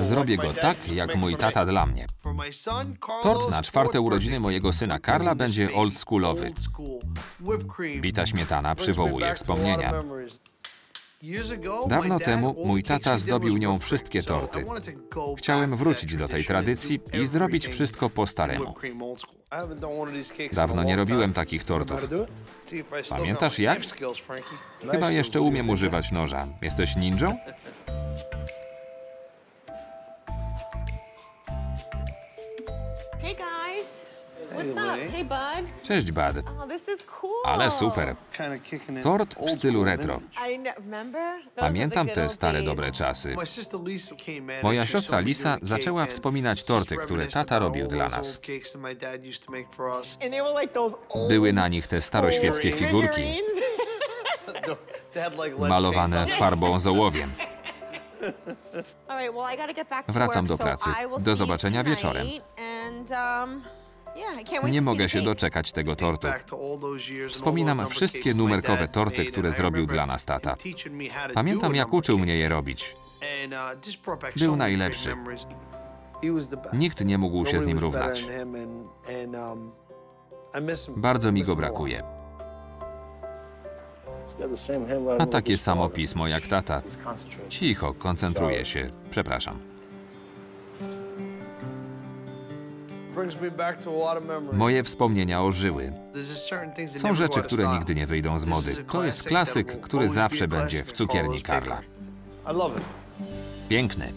Zrobię go tak, jak mój tata dla mnie. Tort na czwarte urodziny mojego syna Karla będzie oldschoolowy. Bita śmietana przywołuje wspomnienia. Dawno temu mój tata zdobił nią wszystkie torty. Chciałem wrócić do tej tradycji i zrobić wszystko po staremu. Dawno nie robiłem takich tortów. Pamiętasz jak? Chyba jeszcze umiem używać noża. Jesteś ninją? Hey guys, what's up? Hey bud. Cześć, Bud. Oh, this is cool. Ale super. Tort w stylu retro. I kn- remember? Those Pamiętam te stare dobre czasy. Moja siostra Lisa zaczęła wspominać torty, które tata robił dla nas. Były na nich te staroświeckie figurki, malowane farbą z ołowiem. Wracam do pracy. Do zobaczenia wieczorem. Nie to see mogę się doczekać tego tortu. Wspominam wszystkie numerkowe torty, które zrobił dla nas tata. Pamiętam, jak uczył mnie je robić. Był najlepszy. Nikt nie mógł się z nim równać. Bardzo mi go brakuje. Ma takie samo pismo jak tata. Cicho, koncentruję się. Przepraszam. Moje wspomnienia ożyły. Są rzeczy, które nigdy nie wyjdą z mody. To jest klasyk, który zawsze będzie w cukierni Karla. Piękny.